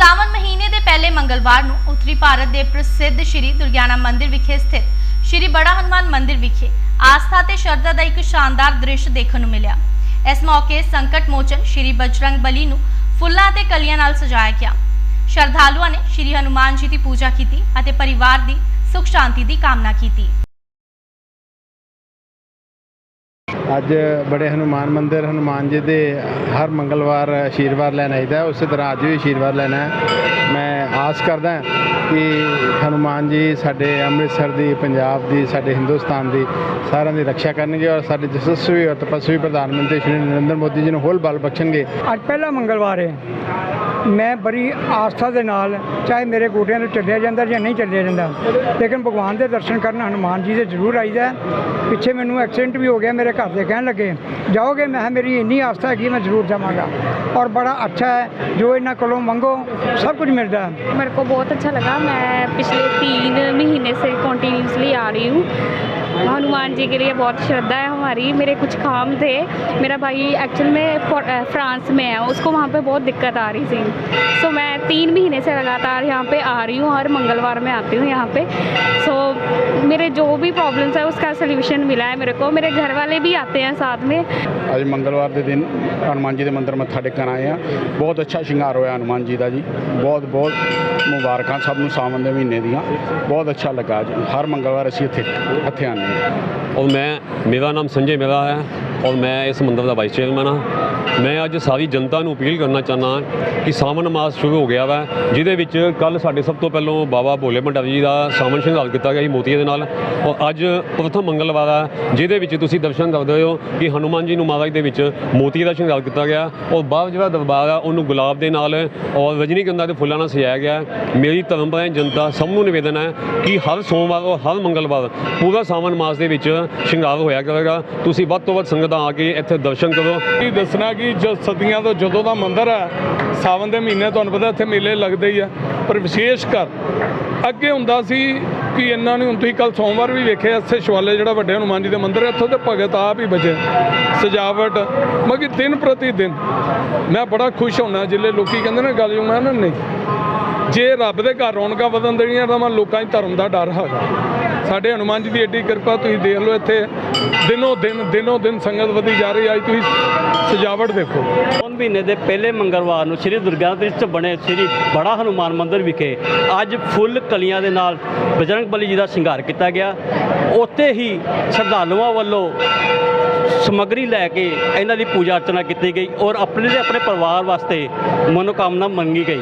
ਸਾਵਨ ਮਹੀਨੇ ਦੇ ਪਹਿਲੇ ਮੰਗਲਵਾਰ ਨੂੰ ਉੱਤਰੀ ਭਾਰਤ ਦੇ ਪ੍ਰਸਿੱਧ ਸ਼੍ਰੀ ਦੁਰਗਿਆਨਾ ਮੰਦਿਰ ਵਿਖੇ ਸਥਿਤ ਸ਼੍ਰੀ ਬੜਾ ਹਨੂਮਾਨ ਮੰਦਿਰ ਵਿਖੇ ਆਸਥਾ ਤੇ ਸ਼ਰਧਾ ਦਾ ਇੱਕ ਸ਼ਾਨਦਾਰ ਦ੍ਰਿਸ਼ ਦੇਖਣ ਨੂੰ ਮਿਲਿਆ। ਇਸ ਮੌਕੇ ਸੰਕਟ ਮੋਚਨ ਸ਼੍ਰੀ ਬਜਰੰਗ ਬਲੀ ਨੂੰ ਫੁੱਲਾਂ ਤੇ ਕਲੀਆਂ ਨਾਲ ਸਜਾਇਆ ਗਿਆ। ਸ਼ਰਧਾਲੂਆਂ ਨੇ ਸ਼੍ਰੀ ਹਨੂਮਾਨ ਜੀ ਦੀ ਪੂਜਾ ਕੀਤੀ ਅਤੇ ਪਰਿਵਾਰ ਦੀ ਸੁਖ ਸ਼ਾਂਤੀ ਦੀ ਕਾਮਨਾ ਕੀਤੀ। ਅੱਜ ਬੜੇ ਹਨੂਮਾਨ ਮੰਦਿਰ, ਹਨੂਮਾਨ ਜੀ ਦੇ ਹਰ ਮੰਗਲਵਾਰ ਆਸ਼ੀਰਵਾਦ ਲੈਣ ਆਈਦਾ ਉਸੇ ਤਰ੍ਹਾਂ ਅੱਜ ਵੀ ਆਸ਼ੀਰਵਾਦ ਲੈਣਾ ਮੈਂ ਆਸ ਕਰਦਾ ਕਿ ਹਨੂਮਾਨ ਜੀ ਸਾਡੇ ਅੰਮ੍ਰਿਤਸਰ ਦੀ, ਪੰਜਾਬ ਦੀ, ਸਾਡੇ ਹਿੰਦੁਸਤਾਨ ਦੀ ਸਾਰਿਆਂ ਦੀ ਰੱਖਿਆ ਕਰਨਗੇ ਔਰ ਸਾਡੇ ਜਸਸਵੀ ਔਰ ਤਪਸਵੀ ਪ੍ਰਧਾਨ ਮੰਤਰੀ ਸ਼੍ਰੀ ਨਰਿੰਦਰ ਮੋਦੀ ਜੀ ਨੂੰ ਹੋਲ ਬਲ ਬਖਸ਼ਣਗੇ। ਅੱਜ ਪਹਿਲਾ ਮੰਗਲਵਾਰ ਹੈ। ਮੈਂ ਬੜੀ ਆਸਥਾ ਦੇ ਨਾਲ ਚਾਹੇ ਮੇਰੇ ਗੋਡਿਆਂ ਨੂੰ ਚੱਲਿਆ ਜਾਂਦਾ ਜਾਂ ਨਹੀਂ ਚੱਲਿਆ ਜਾਂਦਾ ਲੇਕਿਨ ਭਗਵਾਨ ਦੇ ਦਰਸ਼ਨ ਕਰਨ ਹਨੂਮਾਨ ਜੀ ਦੇ ਜ਼ਰੂਰ ਆਈਦਾ ਹੈ। ਪਿੱਛੇ ਮੈਨੂੰ ਐਕਸੀਡੈਂਟ ਵੀ ਹੋ ਗਿਆ ਮੇਰੇ ਘਰ ਦੇ ਕਹਿਣ ਲੱਗੇ ਜਾਓਗੇ ਮੈਂ ਕਿਹਾ ਮੇਰੀ ਇੰਨੀ ਆਸਥਾ ਹੈਗੀ ਮੈਂ ਜ਼ਰੂਰ ਜਾਵਾਂਗਾ ਔਰ ਬੜਾ ਅੱਛਾ ਹੈ ਜੋ ਇਹਨਾਂ ਕੋਲੋਂ ਮੰਗੋ ਸਭ ਕੁਝ ਮਿਲਦਾ ਹੈ मेरे को बहुत अच्छा लगा मैं पिछले तीन महीने से कॉन्टीन्यूसली आ रही हूँ हनुमान जी के लिए बहुत श्रद्धा है हमारी, मेरे कुछ काम थे। मेरा भाई एक्चुअल में फ्रांस में है, उसको वहाँ पे बहुत दिक्कत आ रही थी। सो मैं तीन महीने से लगातार यहाँ पे आ रही हूँ हर मंगलवार में आती हूँ यहाँ पे। सो मेरे जो भी प्रॉब्लम्स है उसका सोल्यूशन मिला है मेरे को मेरे घर वाले भी आते हैं साथ में ਅੱਜ ਮੰਗਲਵਾਰ ਦੇ ਦਿਨ ਹਨੂਮਾਨ ਜੀ ਦੇ ਮੰਦਿਰ ਮੱਥਾ ਟੇਕਣ ਆਏ ਆ ਬਹੁਤ ਅੱਛਾ ਸ਼ਿੰਗਾਰ ਹੋਇਆ ਹਨੂਮਾਨ ਜੀ ਦਾ ਜੀ ਬਹੁਤ ਬਹੁਤ ਮੁਬਾਰਕਾਂ ਸਭ ਨੂੰ ਸਾਵਨ ਦੇ ਮਹੀਨੇ ਦੀਆਂ ਬਹੁਤ ਅੱਛਾ ਲੱਗਾ ਜੀ ਹਰ ਮੰਗਲਵਾਰ ਅਸੀਂ ਇੱਥੇ ਇੱਥੇ ਆਉਂਦੇ ਹਾਂ ਔਰ ਮੈਂ ਮੇਰਾ ਨਾਮ ਸੰਜੇ ਮੇਰਾ ਹੈ ਔਰ ਮੈਂ ਇਸ ਮੰਦਰ ਦਾ ਵਾਈਸ ਚੇਅਰਮੈਨ ਹਾਂ। ਮੈਂ ਅੱਜ ਸਾਰੀ ਜਨਤਾ ਨੂੰ ਅਪੀਲ ਕਰਨਾ ਚਾਹੁੰਦਾ ਕਿ ਸਾਵਣ ਮਾਸ ਸ਼ੁਰੂ ਹੋ ਗਿਆ ਵਾ, ਜਿਹਦੇ ਵਿੱਚ ਕੱਲ ਸਾਡੇ ਸਭ ਤੋਂ ਪਹਿਲਾਂ ਬਾਬਾ ਭੋਲੇ ਭੰਡਾਰੀ ਜੀ ਦਾ ਸਾਵਣ ਸ਼ਿੰਗਾਰ ਕੀਤਾ ਗਿਆ ਸੀ ਮੋਤੀਏ ਦੇ ਨਾਲ। ਔਰ ਅੱਜ ਪ੍ਰਥਮ ਮੰਗਲਵਾਰ ਆ, ਜਿਹਦੇ ਵਿੱਚ ਤੁਸੀਂ ਦਰਸ਼ਨ ਕਰਦੇ ਹੋ ਕਿ ਹਨੂਮਾਨ ਜੀ ਨੂੰ ਮਹਾਰਾਜ ਦੇ ਵਿੱਚ ਮੋਤੀ ਦਾ ਸ਼ਿੰਗਾਰ ਕੀਤਾ ਗਿਆ। ਔਰ ਬਾਹਰ ਜਿਹੜਾ ਦਰਬਾਰ ਆ, ਉਹਨੂੰ ਗੁਲਾਬ ਦੇ ਨਾਲ ਔਰ ਰਜਨੀਗੰਧਾ ਦੇ ਫੁੱਲਾਂ ਨਾਲ ਸਜਾਇਆ ਗਿਆ। ਮੇਰੀ ਧਰਮ ਜਨਤਾ ਸਭ ਨੂੰ ਨਿਵੇਦਨ ਹੈ ਕਿ ਹਰ ਸੋਮਵਾਰ ਔਰ ਹਰ ਮੰਗਲਵਾਰ ਪੂਰਾ ਸਾਵਣ ਮਾਸ ਦੇ ਵਿੱਚ ਸ਼ਿੰਗਾਰ ਹੋਇਆ ਕਰੇਗਾ। ਤੁਸੀਂ ਵੱਧ ਤੋਂ ਵੱਧ ਸੰਗਤ ਆ ਕੇ ਇੱਥੇ ਦਰਸ਼ਨ ਕਰੋ। ਕੀ ਦੱਸਣਾ ਕਿ ਜੋ ਸਦੀਆਂ ਤੋਂ ਜਦੋਂ ਦਾ ਮੰਦਿਰ ਹੈ ਸਾਵਨ ਦੇ ਮਹੀਨੇ ਤੁਹਾਨੂੰ ਪਤਾ ਇੱਥੇ ਮੇਲੇ ਲੱਗਦੇ ਹੀ ਆ, ਪਰ ਵਿਸ਼ੇਸ਼ ਕਰ, ਅੱਗੇ ਹੁੰਦਾ ਸੀ ਕਿ ਇਹਨਾਂ ਨੇ ਹੁਣ ਤੁਸੀਂ ਕੱਲ ਸੋਮਵਾਰ ਵੀ ਵੇਖਿਆ ਇੱਥੇ ਸ਼ਿਵਾਲੇ ਜਿਹੜਾ ਵੱਡੇ ਹਨੂਮਾਨ ਜੀ ਦੇ ਮੰਦਿਰ ਹੈ ਇੱਥੋਂ ਤੇ ਭਗਤ ਆਪ ਹੀ ਬਚੇ, ਸਜਾਵਟ, ਮਗਰ ਦਿਨ ਪ੍ਰਤੀ ਦਿਨ। ਮੈਂ ਬੜਾ ਖੁਸ਼ ਹੁੰਨਾ ਜਿੱਲੇ ਲੋਕੀ ਕਹਿੰਦੇ ਨੇ, ਗੱਲ ਜੋ ਮੈਂ ਨਾ ਨਹੀਂ, ਜੇ ਰੱਬ ਦੇ ਘਰ ਰੌਣਕਾਂ ਵਧਣ ਦੇਣੀਆਂ ਤਾਂ ਮੈਂ ਲੋਕਾਂ 'ਚ ਧਰਮ ਦਾ ਡਰ ਹੈਗਾ। ਸਾਡੇ ਹਨੂਮਾਨ ਜੀ ਦੀ ਐਡੀ ਕਿਰਪਾ ਤੁਸੀਂ ਦੇਖ ਲਓ ਇੱਥੇ। ਦਿਨੋ ਦਿਨ ਦਿਨੋ ਦਿਨ ਸੰਗਤ ਵਧੀ ਜਾ ਰਹੀ ਹੈ। ਅੱਜ ਤੁਸੀਂ ਸਜਾਵਟ ਦੇਖੋ। ਸੌਣ ਮਹੀਨੇ ਦੇ ਪਹਿਲੇ ਮੰਗਲਵਾਰ ਨੂੰ ਸ੍ਰੀ ਦੁਰਗਾ ਦੇ ਵਿੱਚ ਬਣੇ ਸ੍ਰੀ ਬੜਾ ਹਨੂਮਾਨ ਮੰਦਿਰ ਵਿਖੇ ਅੱਜ ਫੁੱਲ ਕਲੀਆਂ ਦੇ ਨਾਲ ਬਜਰੰਗ ਬਲੀ ਜੀ ਦਾ ਸ਼ਿੰਗਾਰ ਕੀਤਾ ਗਿਆ। ਉੱਥੇ ਹੀ ਸ਼ਰਧਾਲੂਆਂ ਵੱਲੋਂ ਸਮੱਗਰੀ ਲੈ ਕੇ ਇਹਨਾਂ ਦੀ ਪੂਜਾ ਅਰਚਨਾ ਕੀਤੀ ਗਈ ਔਰ ਆਪਣੇ ਦੇ ਆਪਣੇ ਪਰਿਵਾਰ ਵਾਸਤੇ ਮਨੋਕਾਮਨਾ ਮੰਗੀ ਗਈ।